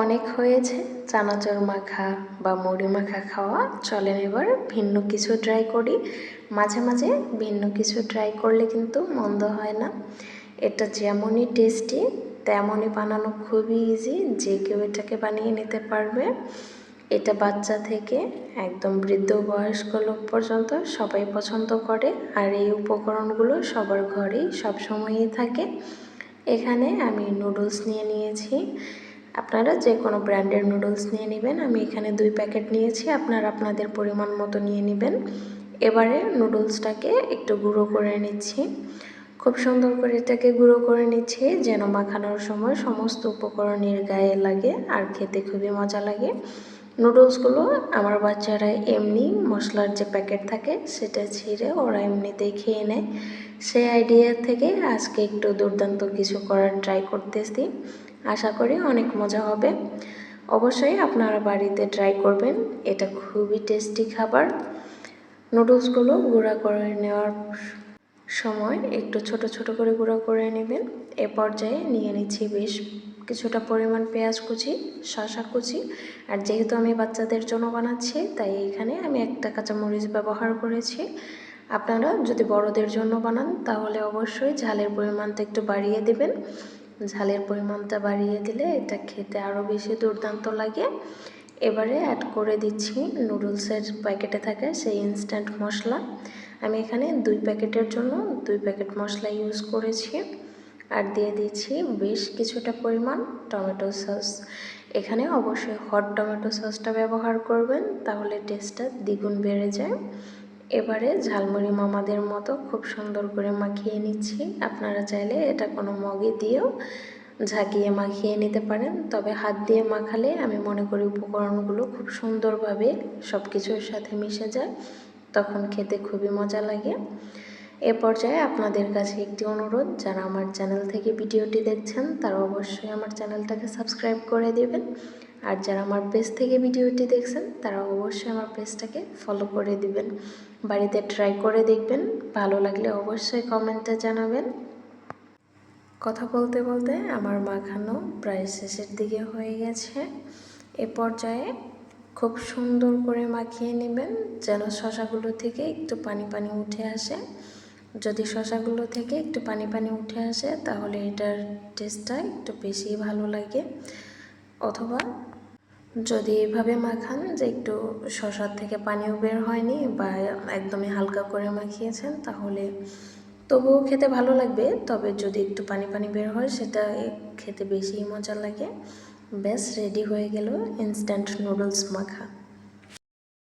অনেক হয়েছে। চানাচুর মাখা বা মুড়ি মাখা খাওয়া। চলেন এবার ভিন্ন কিছু ট্রাই করি। মাঝে মাঝে ভিন্ন কিছু ট্রাই করলে কিন্তু মন্দ হয় না। এটা যেমনই টেস্টি তেমনই বানানো খুবই ইজি যে কেউ এটাকে বানিয়ে নিতে পারবে। এটা বাচ্চা থেকে একদম বৃদ্ধ বয়স্ক লোক পর্যন্ত সবাই পছন্দ করে। আর এই উপকরণগুলো সবার ঘরেই সবসময়ই থাকে। এখানে আমি নুডলস নিয়ে নিয়েছি। আপনারা যে কোনো ব্র্যান্ডের নুডলস নিয়ে নেবেন। আমি এখানে দুই প্যাকেট নিয়েছি, আপনারা আপনাদের পরিমাণ মতো নিয়ে নেবেন। এবারে নুডলসটাকে একটু গুঁড়ো করে নিচ্ছি। খুব সুন্দর করে এটাকে গুঁড়ো করে নিচ্ছি, যেন মাখানোর সময় সমস্ত উপকরণের গায়ে লাগে আর খেতে খুবই মজা লাগে। নুডলসগুলো আমার বাচ্চারা এমনি মশলার যে প্যাকেট থাকে সেটা ছিঁড়ে ওরা এমনিতেই খেয়ে নেয়। সেই আইডিয়া থেকে আজকে একটু দুর্দান্ত কিছু করার ট্রাই করতেছি। আশা করি অনেক মজা হবে। অবশ্যই আপনারা বাড়িতে ট্রাই করবেন, এটা খুবই টেস্টি খাবার। নুডলসগুলো গুঁড়া করে নেওয়ার সময় একটু ছোট ছোট করে গুঁড়া করে নেবেন। এ পর্যায়ে নিয়ে নিচ্ছি বেশ কিছুটা পরিমাণ পেঁয়াজ কুচি শশা কুচি, আর যেহেতু আমি বাচ্চাদের জন্য বানাচ্ছি, তাই এখানে আমি একটা কাঁচামরিচ ব্যবহার করেছি। আপনারা যদি বড়দের জন্য বানান, তাহলে অবশ্যই ঝালের পরিমাণটা একটু বাড়িয়ে দেবেন। ঝালের পরিমাণটা বাড়িয়ে দিলে এটা খেতে আরও বেশি দুর্দান্ত লাগে। এবারে অ্যাড করে দিচ্ছি নুডলসের প্যাকেটে থাকে সেই ইনস্ট্যান্ট মশলা। আমি এখানে দুই প্যাকেটের জন্য দুই প্যাকেট মশলা ইউজ করেছি। আর দিয়ে দিচ্ছি বেশ কিছুটা পরিমাণ টমেটো সস। এখানে অবশ্যই হট টমেটো সসটা ব্যবহার করবেন, তাহলে টেস্টটা দ্বিগুণ বেড়ে যায়। এবারে ঝালমুড়ি মামাদের মতো খুব সুন্দর করে মাখিয়ে নিচ্ছি। আপনারা চাইলে এটা কোনো মগে দিয়েও ঝাঁকিয়ে মাখিয়ে নিতে পারেন। তবে হাত দিয়ে মাখালে আমি মনে করি উপকরণগুলো খুব সুন্দরভাবে সব কিছুর সাথে মিশে যায়, তখন খেতে খুবই মজা লাগে। এ পর্যায়ে আপনাদের কাছে একটি অনুরোধ, যারা আমার চ্যানেল থেকে ভিডিওটি দেখছেন, তারা অবশ্যই আমার চ্যানেলটাকে সাবস্ক্রাইব করে দেবেন। আর যারা আমার পেজ থেকে ভিডিওটি দেখছেন, তারা অবশ্যই আমার পেজটাকে ফলো করে দিবেন। বাড়িতে ট্রাই করে দেখবেন, ভালো লাগলে অবশ্যই কমেন্টে জানাবেন। কথা বলতে বলতে আমার মাখানো প্রায় শেষের দিকে হয়ে গেছে। এ পর্যায়ে খুব সুন্দর করে মাখিয়ে নেবেন, যেন শশাগুলো থেকে একটু পানি পানি উঠে আসে। যদি শশাগুলো থেকে একটু পানি পানি উঠে আসে, তাহলে এটার টেস্টটা একটু বেশি ভালো লাগে। অথবা যদি এভাবে মাখান যে একটু শশার থেকে পানিও বের হয়নি বা একদমই হালকা করে মাখিয়েছেন, তাহলে তবুও খেতে ভালো লাগবে। তবে যদি একটু পানি পানি বের হয়, সেটা খেতে বেশি মজা লাগে। ব্যাস রেডি হয়ে গেল ইনস্ট্যান্ট নুডলস মাখা।